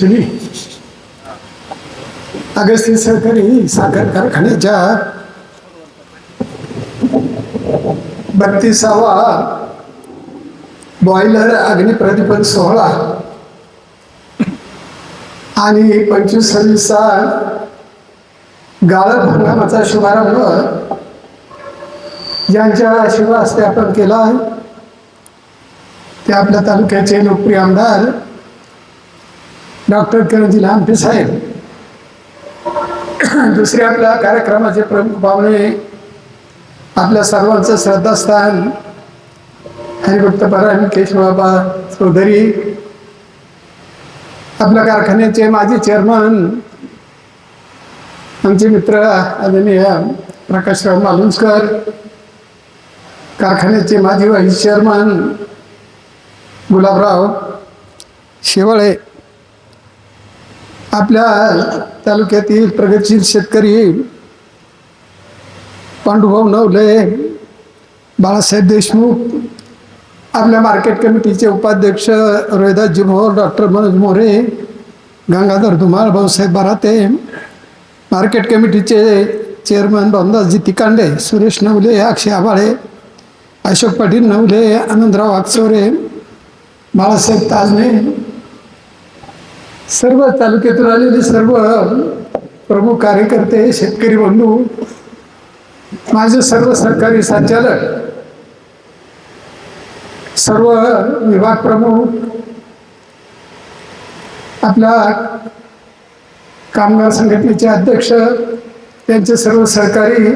तुम्ही? अगस्ती सहकारी साखर कारखान्याच्या बत्तीसावा. बॉयलर अग्निप्रदीपन सोहळा. आणि पंचवीस सव्वीसचा गाळप हंगामाचा शुभारंभ. यांच्या शुभ हस्ते आपण केला ते आपल्या तालुक्याचे लोकप्रिय आमदार डॉक्टर किरणजी लांबे साहेब. दुसरे आपल्या कार्यक्रमाचे प्रमुख पाहुणे आपल्या सर्वांचं श्रद्धास्थान हरिभक्त परायण केशवबाबा चौधरी आपल्या कारखान्याचे माजी चेअरमन आमचे मित्र आदरणीय प्रकाशराव मालुंजकर कारखान्याचे माजी व्हाईस चेअरमन गुलाबराव शेवाळे आपल्या तालुक्यातील प्रगतशील शेतकरी पांडुभाऊ नवले बाळासाहेब देशमुख आपल्या मार्केट कमिटीचे उपाध्यक्ष रोहिदास जिभोर डॉक्टर मनोज मोरे गंगाधर धुमाळ भाऊसाहेब बराते मार्केट कमिटीचे चेअरमन रामदासजी तिकांडे सुरेश नवले अक्षय आबाळे अशोक पाटील नवले आनंदराव वागचौरे बाळासाहेब ताजने सर्व तालुक्यातून आलेले सर्व प्रमुख कार्यकर्ते शेतकरी बंधू माझे सर्व सरकारी संचालक सर्व विभाग प्रमुख आपल्या कामगार संघटनेचे अध्यक्ष त्यांचे सर्व सहकारी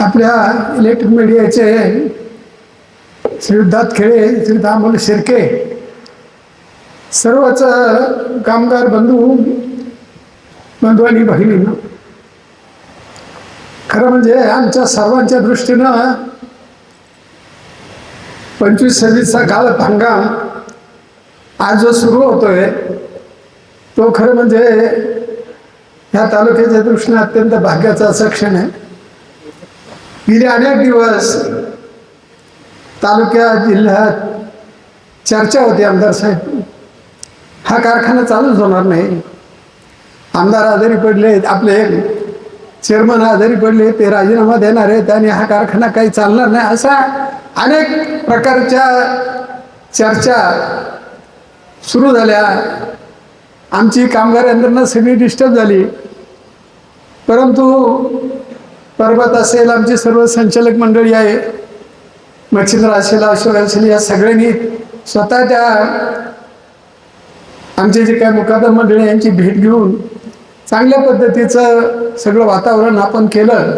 आपल्या इलेक्ट्रिक मीडियाचे श्रीयुद्धात खेळे श्री दामोल शिर्के सर्वच कामगार बंधू बंधू आणि बहिणींना. खरं म्हणजे आमच्या सर्वांच्या दृष्टीनं पंचवीस सव्वीसचा काळ हंगाम आज जो सुरू होतोय तो खरं म्हणजे ह्या तालुक्याच्या दृष्टीने अत्यंत भाग्याचा असं क्षण आहे. गेले अनेक दिवस तालुक्यात जिल्ह्यात चर्चा होती आमदार साहेब. हा कारखाना चालूच होणार नाही. आमदार आजारी पडले आपले चेअरमन आजारी पडले ते राजीनामा देणार आहेत आणि हा कारखाना काही चालणार नाही असा अनेक प्रकारच्या चर्चा सुरू झाल्या. आमची कामगार यंत्रणा सगळी डिस्टर्ब झाली. परंतु पर्वत असेल आमचे सर्व संचालक मंडळी आहे. मच्छिंद्र असेल अशोक असेल या सगळ्यांनी स्वतः त्या आमचे जे काय मुकादम मंडळी यांची भेट घेऊन चांगल्या पद्धतीचं सगळं वातावरण आपण केलं.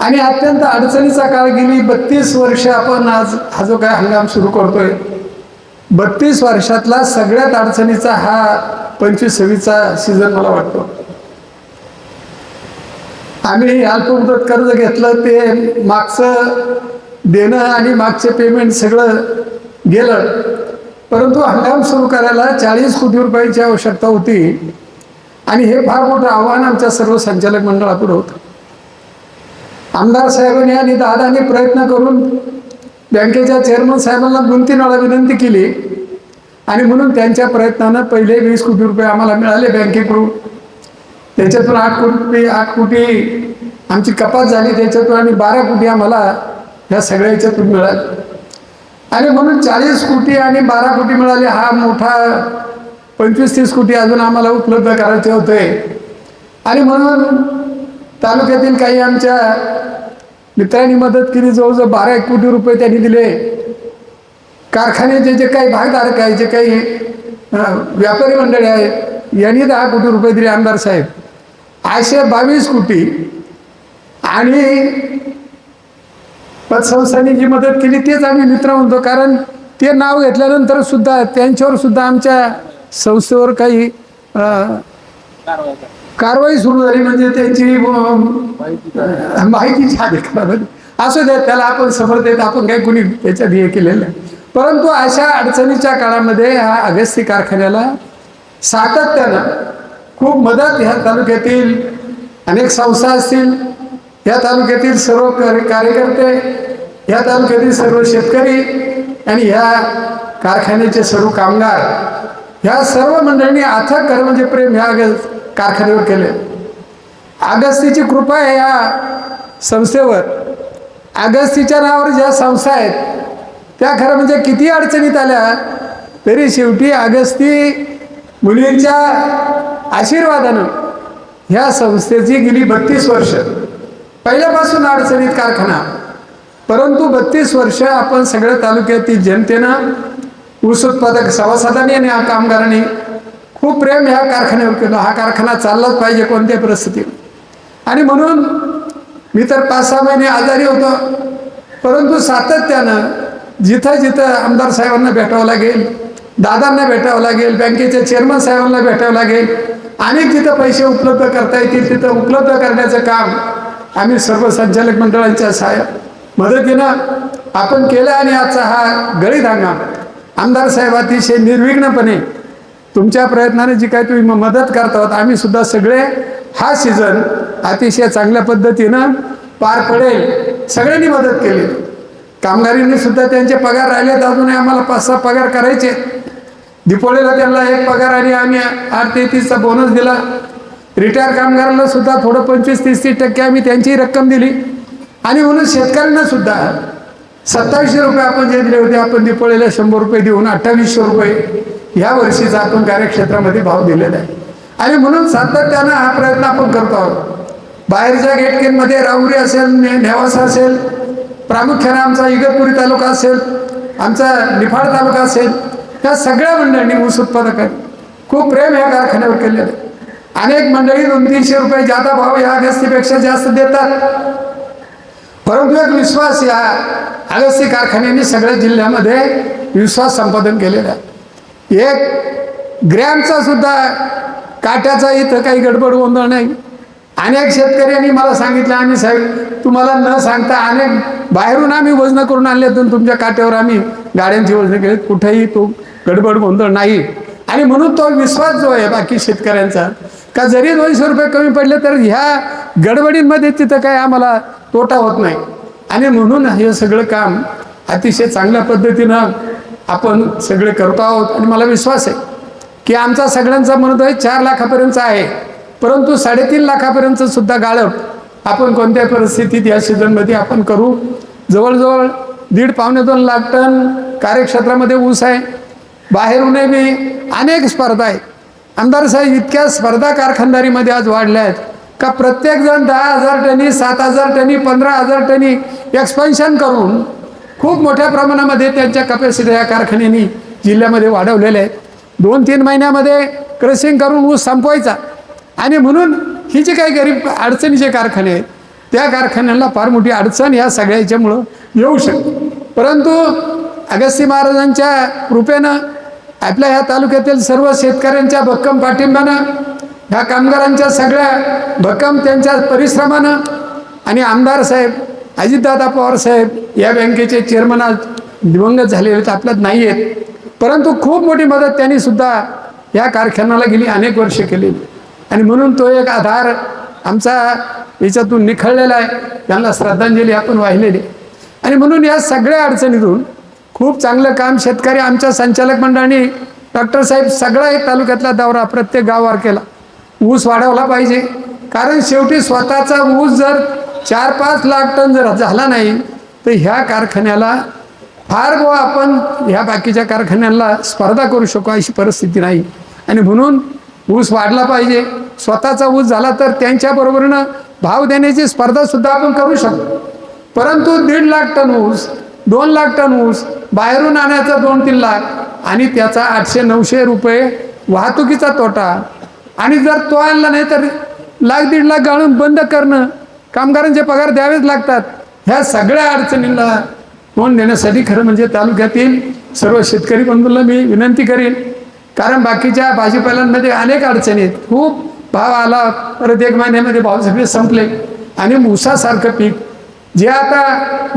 आणि अत्यंत अडचणीचा काळ गेली बत्तीस वर्ष आपण आज हा जो काय हंगाम सुरू करतोय बत्तीस वर्षातला सगळ्यात अडचणीचा हा पंचवीस सव्वीसचा सीझन मला वाटतो. आम्ही अल्पमुदत कर्ज घेतलं ते मागचं देणं आणि मागचे पेमेंट सगळं गेलं. परंतु हंगाम सुरू करायला चाळीस कोटी रुपयांची आवश्यकता होती. आणि हे फार मोठं आव्हान आमच्या सर्व संचालक मंडळापुढे होतं. आमदार साहेबांनी आणि दादांनी प्रयत्न करून बँकेच्या चेअरमन साहेबांना दोन तीन वेळा विनंती केली. आणि म्हणून त्यांच्या प्रयत्नानं पहिले वीस कोटी रुपये आम्हाला मिळाले बँकेकडून. त्याच्यातून आठ कोटी रुपये आठ कोटी आमची कपात झाली. त्याच्यातून आणि बारा कोटी आम्हाला ह्या सगळ्या याच्यातून मिळाले. आणि म्हणून चाळीस कोटी आणि बारा कोटी मिळाले हा मोठा पंचवीस तीस कोटी अजून आम्हाला उपलब्ध करायचे होते. आणि म्हणून तालुक्यातील काही आमच्या मित्रांनी मदत केली जवळजवळ बारा एक कोटी रुपये त्यांनी दिले. कारखान्याचे जे काही भागधारक आहे जे काही व्यापारी मंडळी आहे यांनी दहा कोटी रुपये दिले आमदार साहेब. असे बावीस कोटी आणि पतसंस्थांनी जी मदत केली तेच आम्ही मित्र म्हणतो कारण ते नाव घेतल्यानंतर सुद्धा त्यांच्यावर सुद्धा आमच्या संस्थेवर काही कारवाई सुरू झाली. म्हणजे त्यांची माहिती माहितीची असू द्या त्याला आपण समर्थ देत आपण काही कुणी त्याच्यात हे केलेलं नाही. परंतु अशा अडचणीच्या काळामध्ये हा अगस्ती कारखान्याला सातत्यानं खूप मदत ह्या तालुक्यातील अनेक संस्था असतील या तालुक्यातील सर्व कार्य कार्यकर्ते या तालुक्यातील सर्व शेतकरी आणि ह्या कारखान्याचे सर्व कामगार ह्या सर्व मंडळींनी अथक कर म्हणजे प्रेम ह्या कारखान्यावर केले. अगस्तीची कृपा आहे या संस्थेवर. अगस्तीच्या नावावर ज्या संस्था आहेत त्या खरं म्हणजे किती अडचणीत आल्या तरी शेवटी अगस्ती मुलींच्या आशीर्वादानं ह्या संस्थेची गेली बत्तीस वर्ष. पहिल्यापासून अडचणीत कारखाना. परंतु बत्तीस वर्ष आपण सगळ्या तालुक्यातील जनतेनं ऊस उत्पादक सभासदांनी आणि या कामगारांनी खूप प्रेम ह्या कारखान्यावर केलं. हा कारखाना चाललाच पाहिजे कोणत्याही परिस्थितीत. आणि म्हणून मी तर पाच सहा महिने आजारी होतो. परंतु सातत्यानं जिथं जिथं आमदार साहेबांना भेटावं लागेल दादांना भेटावं लागेल बँकेच्या चेअरमन साहेबांना भेटावं लागेल आणि जिथं पैसे उपलब्ध करता येतील तिथं उपलब्ध करण्याचं काम आम्ही सर्व संचालक मंडळांच्या साहेब मदतीनं आपण केलं आणि आजचा हा गळीत हंगाम आमदार साहेब अतिशय निर्विघ्नपणे तुमच्या प्रयत्नाने जी काही तुम्ही मदत करता आहोत आम्ही सुद्धा सगळे हा सीझन अतिशय चांगल्या पद्धतीनं पार पडेल. सगळ्यांनी मदत केली. कामगारींनी सुद्धा त्यांचे पगार राहिलेत अजूनही आम्हाला पाच सहा पगार करायचे दिपोळीला त्यांना एक पगार आणि आम्ही आठ ते तीसचा बोनस दिला. रिटायर कामगारांना सुद्धा थोडं पंचवीस तीस तीस टक्के आम्ही त्यांचीही रक्कम दिली. आणि म्हणून शेतकऱ्यांना सुद्धा सत्तावीसशे रुपये आपण जे दिले होते आपण दिपोळीला शंभर रुपये देऊन अठ्ठावीसशे रुपये ह्या वर्षीचा आपण कार्यक्षेत्रामध्ये भाव दिलेला आहे. आणि म्हणून सातत्यानं हा प्रयत्न आपण करतो आहोत. बाहेरच्या गेटकेनमध्ये राहुरी असेल नेवासा असेल प्रामुख्याने आमचा इगतपुरी तालुका असेल आमचा निफाड तालुका असेल या सगळ्या मंडळांनी ऊस उत्पादक आहेत खूप प्रेम या कारखान्यावर केलेलं आहे. अनेक मंडळी दोन तीनशे रुपये जादा भाव या अगस्तीपेक्षा जास्त देतात. परंतु एक विश्वास या अगस्ती कारखान्यांनी सगळ्या जिल्ह्यामध्ये विश्वास संपादन केलेला आहे. एक ग्रॅमचा सुद्धा काट्याचा इथं काही गडबड गोंधळ नाही. अनेक शेतकऱ्यांनी मला सांगितलं आम्ही साहेब तुम्हाला न सांगता अनेक बाहेरून आम्ही वजनं करून आणले तुमच्या काट्यावर आम्ही गाड्यांची वजन केली. कुठेही तो गडबड गोंधळ नाही. आणि म्हणून तो विश्वास जो आहे बाकी शेतकऱ्यांचा का जरी दोनशे रुपये कमी पडले तर ह्या गडबडींमध्ये तिथं काय आम्हाला तोटा होत नाही. आणि म्हणून हे सगळं काम अतिशय चांगल्या पद्धतीनं आपण सगळे करतो आहोत. आणि मला विश्वास आहे की आमचा सगळ्यांचा म्हणतोय चार लाखापर्यंत आहे. परंतु साडेतीन लाखापर्यंत सुद्धा गाळप आपण कोणत्या परिस्थितीत या सीझनमध्ये आपण करू? जवळजवळ दीड पावणे दोन लाख टन कार्यक्षेत्रामध्ये ऊस आहे. बाहेरूनही बी अनेक स्पर्धा आहेत. आमदार साहेब इतक्या स्पर्धा कारखानदारीमध्ये आज वाढल्या आहेत. का प्रत्येकजण दहा हजार टनी सात हजार टनी पंधरा हजार टनी एक्सपेन्शन करून खूप मोठ्या प्रमाणामध्ये त्यांच्या कपॅसिटी या कारखान्यांनी जिल्ह्यामध्ये वाढवलेल्या आहेत. दोन तीन महिन्यामध्ये क्रशिंग करून ऊस संपवायचा. आणि म्हणून ही जी काही गरीब अडचणीचे कारखाने आहेत त्या कारखान्यांना फार मोठी अडचण ह्या सगळ्या याच्यामुळं येऊ शकते. परंतु अगस्ती महाराजांच्या कृपेनं आपल्या ह्या तालुक्यातील सर्व शेतकऱ्यांच्या भक्कम पाठिंब्यानं ह्या कामगारांच्या सगळ्या भक्कम त्यांच्या परिश्रमानं आणि आमदार साहेब अजितदादा पवार साहेब या बँकेचे चेअरमन आज दिवंगत झालेले आहेत आपल्यात नाही आहेत. परंतु खूप मोठी मदत त्यांनी सुद्धा या कारखान्याला गेली अनेक वर्षे केली. आणि म्हणून तो एक आधार आमचा याच्यातून निखळलेला आहे त्यांना श्रद्धांजली आपण वाहिलेली आणि म्हणून या सगळ्या अडचणीतून खूप चांगलं काम शेतकरी आमच्या संचालक मंडळाने डॉक्टर साहेब सगळा एक तालुक्यातला दौरा प्रत्येक गावावर केला. ऊस वाढवला पाहिजे. कारण शेवटी स्वतःचा ऊस जर चार पाच लाख टन जर झाला नाही तर ह्या कारखान्याला फार बुवा आपण ह्या बाकीच्या कारखान्यांना स्पर्धा करू शकू अशी परिस्थिती नाही. आणि म्हणून ऊस वाढला पाहिजे. स्वतःचा ऊस झाला तर त्यांच्याबरोबरनं भाव देण्याची स्पर्धासुद्धा आपण करू शकतो परंतु दीड लाख टन ऊस दोन लाख टन ऊस बाहेरून आणायचा दोन तीन लाख आणि त्याचा आठशे नऊशे रुपये वाहतुकीचा तोटा. आणि जर तो आणला नाही तर लाख दीड लाख गाळून बंद करणं कामगारांचे पगार द्यावेच लागतात. ह्या सगळ्या अडचणींना तोंड देण्यासाठी खरं म्हणजे तालुक्यातील सर्व शेतकरी बंधूंना मी विनंती करीन. कारण बाकीच्या भाजीपाल्यांमध्ये अनेक अडचणी आहेत. खूप भाव आला परत एक महिन्यामध्ये भाव सगळे संपले. आणि मुसासारखं पीक. जे आता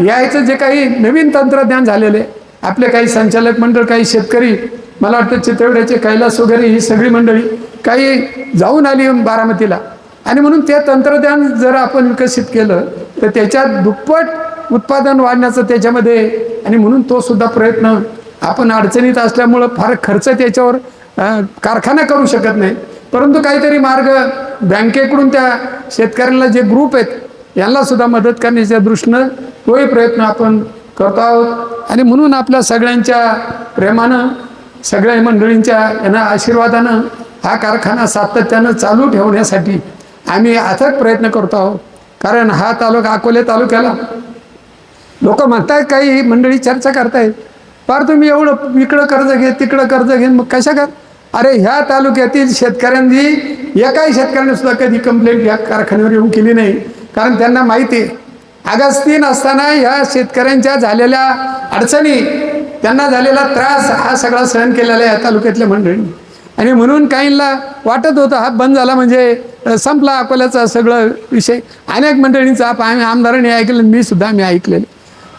यायचं जे काही नवीन तंत्रज्ञान झालेले आपले काही संचालक मंडळ काही शेतकरी मला वाटतं चितळवड्याचे कैलास वगैरे ही सगळी मंडळी काही जाऊन आली बारामतीला. आणि म्हणून ते तंत्रज्ञान जर आपण विकसित केलं तर त्याच्यात दुप्पट उत्पादन वाढण्याचं त्याच्यामध्ये आणि म्हणून तो सुद्धा प्रयत्न आपण अडचणीत असल्यामुळं फार खर्च त्याच्यावर कारखाना करू शकत नाही. परंतु काहीतरी मार्ग बँकेकडून त्या शेतकऱ्यांना जे ग्रुप आहेत यांना सुद्धा मदत करण्याच्या दृष्टीनं तोही प्रयत्न आपण करतो आहोत. आणि म्हणून आपल्या सगळ्यांच्या प्रेमानं सगळ्या मंडळींच्या यांना आशीर्वादानं हा कारखाना सातत्यानं चालू ठेवण्यासाठी आम्ही अथक प्रयत्न करतो आहोत. कारण हा तालुका अकोले तालुक्याला लोक म्हणतायत काही मंडळी चर्चा करतायत. फार तुम्ही एवढं इकडं कर्ज घे तिकडं कर्ज घे मग कशा कर? अरे ह्या तालुक्यातील शेतकऱ्यांनी एकाही शेतकऱ्याने सुद्धा कधी कंप्लेंट या कारखान्यावर येऊन केली नाही. कारण त्यांना माहिती आहे अगस्तीन असताना ह्या शेतकऱ्यांच्या झालेल्या अडचणी त्यांना झालेला त्रास हा सगळा सहन केलेला आहे या तालुक्यातल्या मंडळींनी. आणि म्हणून काहींना वाटत होतं हा बंद झाला म्हणजे संपला अकोल्याचा सगळं विषय. अनेक मंडळींचा आम्ही आमदारांनी ऐकलं मी सुद्धा मी ऐकलेलं.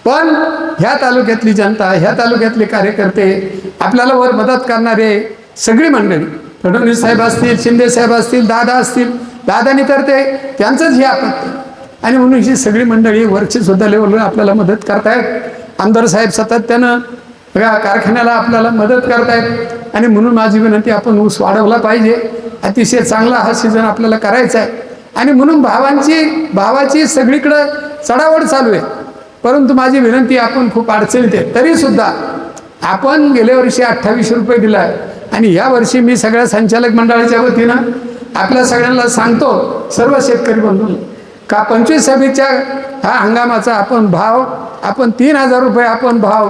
पण ह्या तालुक्यातली जनता ह्या तालुक्यातले कार्यकर्ते आपल्याला वर मदत करणारे सगळी मंडळी फडणवीस साहेब असतील शिंदे साहेब असतील दादा असतील दादानी तर ते त्यांचंच हे आपत्ती आणि म्हणून ही सगळी मंडळी वरची सुद्धा लेवलवर आपल्याला मदत करतायत. आमदार साहेब सातत्यानं या कारखान्याला आपल्याला मदत करतायत. आणि म्हणून माझी विनंती आपण ऊस वाढवला पाहिजे. अतिशय चांगला हा सीझन आपल्याला करायचा आहे. आणि म्हणून भावांची भावाची सगळीकडं चढावड चालू आहे. परंतु माझी विनंती आपण खूप अडचणीत आहे. तरीसुद्धा आपण गेल्या वर्षी अठ्ठावीसशे रुपये दिला आहे आणि या वर्षी मी सगळ्या संचालक मंडळाच्या वतीनं आपल्या सगळ्यांना सांगतो सर्व शेतकरी बंधू का पंचवीस सभेच्या हा हंगामाचा आपण भाव आपण तीन हजार रुपये आपण भाव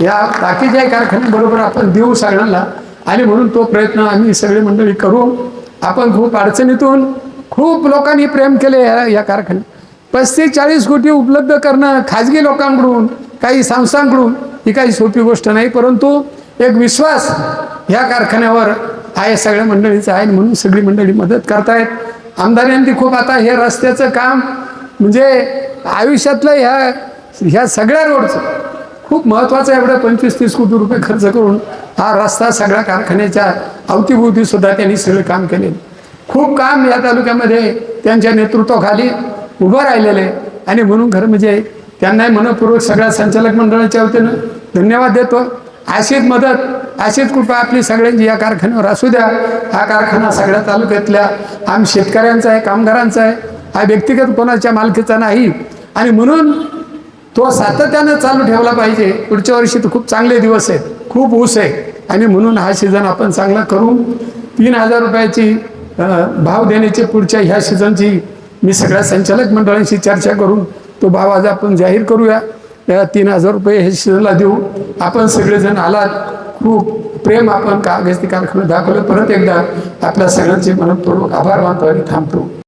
या बाकीच्या कारखान्याबरोबर आपण देऊ सगळ्यांना. आणि म्हणून तो प्रयत्न आम्ही सगळी मंडळी करू. आपण खूप अडचणीतून खूप लोकांनी प्रेम केले या या कारखान्यात. पस्तीस चाळीस कोटी उपलब्ध करणं खाजगी लोकांकडून काही संस्थांकडून ही काही सोपी गोष्ट नाही परंतु एक विश्वास ह्या कारखान्यावर आहे सगळ्या मंडळीचा आहे म्हणून सगळी मंडळी मदत करतायत. आमदारांनी खूप आता हे रस्त्याचं काम म्हणजे आयुष्यातलं ह्या ह्या सगळ्या रोडचं खूप महत्त्वाचं आहे एवढं पंचवीस तीस कोटी रुपये खर्च करून हा रस्ता सगळ्या कारखान्याच्या अवतीभोवती सुद्धा त्यांनी सगळे काम केले. खूप काम या तालुक्यामध्ये त्यांच्या नेतृत्वाखाली उभं राहिलेले आणि म्हणून खरं म्हणजे त्यांनाही मनपूर्वक सगळ्या संचालक मंडळाच्या वतीनं धन्यवाद देतो. अशीच मदत अशीच कृपा आपली सगळ्यांची या कारखान्यावर असू द्या. हा कारखाना सगळ्या तालुक्यातल्या आम शेतकऱ्यांचा आहे कामगारांचा आहे. हा व्यक्तिगत कोणाच्या मालकीचा नाही. आणि म्हणून तो सातत्यानं चालू ठेवला पाहिजे. पुढच्या वर्षी तर खूप चांगले दिवस आहेत. खूप ऊस आहे. आणि म्हणून हा सीझन आपण चांगला करू. तीन हजार रुपयाची भाव देण्याची पुढच्या ह्या सीझनची मी सगळ्या संचालक मंडळांशी चर्चा करून तो भाव आज आपण जाहीर करूया. तीन हजार रुपये हे सीझनला देऊ. आपण सगळेजण आलात. खूप प्रेम आपण का अगस्ती कारखाना दाखवलं. परत एकदा आपल्या सगळ्यांचे मनपूर्वक आभार मानतो आणि थांबतो.